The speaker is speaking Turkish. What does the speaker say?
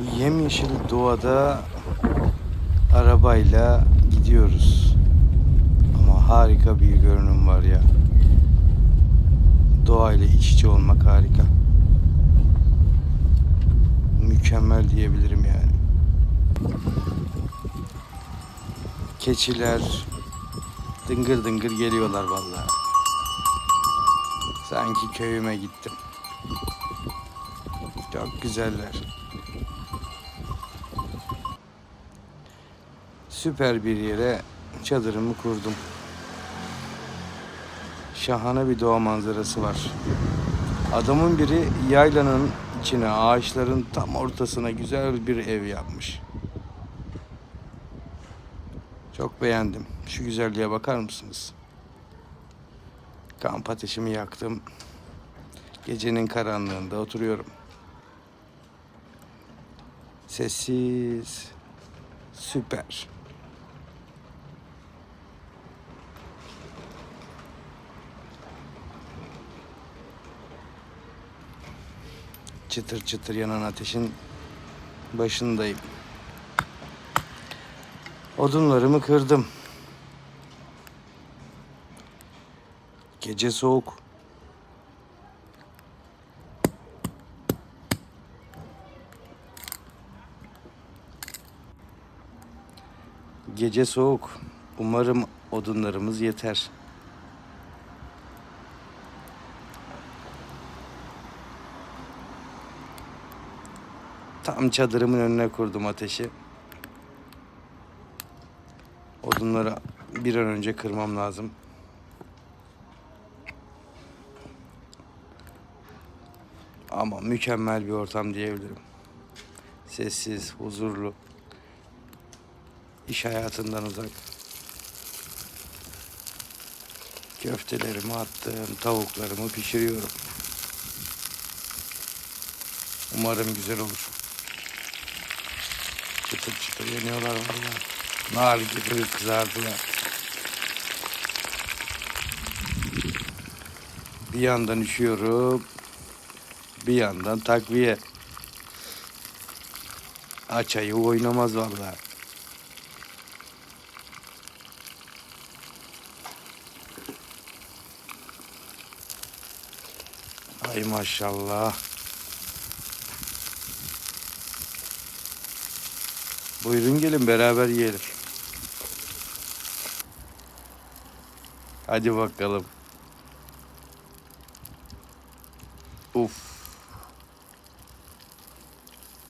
Bu yemyeşil doğada arabayla gidiyoruz. Ama harika bir görünüm var ya. Doğayla iç içe olmak harika. Mükemmel diyebilirim yani. Keçiler dıngır dıngır geliyorlar vallahi. Sanki köyüme gittim. Çok güzeller. Süper bir yere çadırımı kurdum. Şahane bir doğa manzarası var. Adamın biri yaylanın içine ağaçların tam ortasına güzel bir ev yapmış. Çok beğendim. Şu güzelliğe bakar mısınız? Kamp ateşimi yaktım. Gecenin karanlığında oturuyorum. Sessiz. Süper. Çıtır çıtır yanan ateşin başındayım. Odunlarımı kırdım. Gece soğuk. Gece soğuk. Umarım odunlarımız yeter. Tam çadırımın önüne kurdum ateşi. Odunları bir an önce kırmam lazım. Ama mükemmel bir ortam diyebilirim. Sessiz, huzurlu. İş hayatından uzak. Köftelerimi attım, tavuklarımı pişiriyorum. Umarım güzel olur. Çıtır çıtır yanıyorlar vallahi. Nar gibi kızardılar. Bir yandan üşüyorum. Bir yandan takviye. Açayı oynamaz vallahi. Ay maşallah. Buyurun gelin beraber yiyelim. Hadi bakalım. Uf.